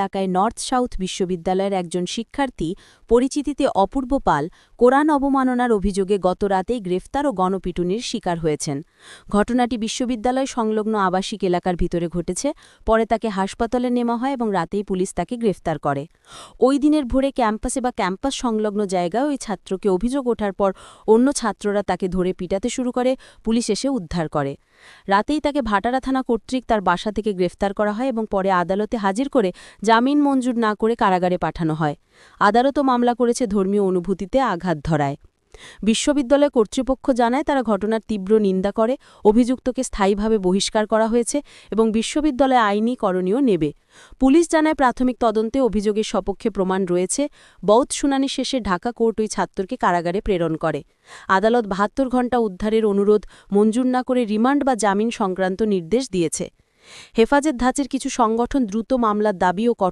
এলাকায় north south বিশ্ববিদ্যালয়ের একজন শিক্ষার্থী পরিচিতিতে অপূর্ব পাল কোরআন অবমাননার অভিযোগে গত রাতেই গ্রেফতার ও গণপিটুনির শিকার হয়েছেন। ঘটনাটি বিশ্ববিদ্যালয় সংলগ্ন আবাসিক এলাকার ভিতরে ঘটেছে, পরে তাকে হাসপাতালে নেওয়া হয় এবং রাতেই পুলিশ তাকে গ্রেফতার করে। ওই দিনের ভোরে ক্যাম্পাসে বা ক্যাম্পাস সংলগ্ন জায়গায় ওই ছাত্রকে অভিযোগ ওঠার পর অন্য ছাত্ররা তাকে ধরে পিটাতে শুরু করে, পুলিশ এসে উদ্ধার করে। রাতেই তাকে ভাটারা থানা কর্তৃক তার বাসা থেকে গ্রেফতার করা হয় এবং পরে আদালতে হাজির করে জামিন মঞ্জুর না করে কারাগারে পাঠানো হয়। আদালতও মামলা করেছে ধর্মীয় অনুভূতিতে আঘাত ধরায়। বিশ্ববিদ্যালয় কর্তৃপক্ষ জানায় তারা ঘটনার তীব্র নিন্দা করে, অভিযুক্তকে স্থায়ীভাবে বহিষ্কার করা হয়েছে এবং বিশ্ববিদ্যালয় আইনি করণীয় নেবে। পুলিশ জানায় প্রাথমিক তদন্তে অভিযোগের সপক্ষে প্রমাণ রয়েছে, বৌদ্ধ শুনানি শেষে ঢাকা কোর্ট ওই ছাত্রকে কারাগারে প্রেরণ করে। আদালত বাহাত্তর ঘণ্টা উদ্ধারের অনুরোধ মঞ্জুর না করে রিমান্ড বা জামিন সংক্রান্ত নির্দেশ দিয়েছে। হেফাজত ধাঁচের কিছু সংগঠন দ্রুত মামলার দাবি ও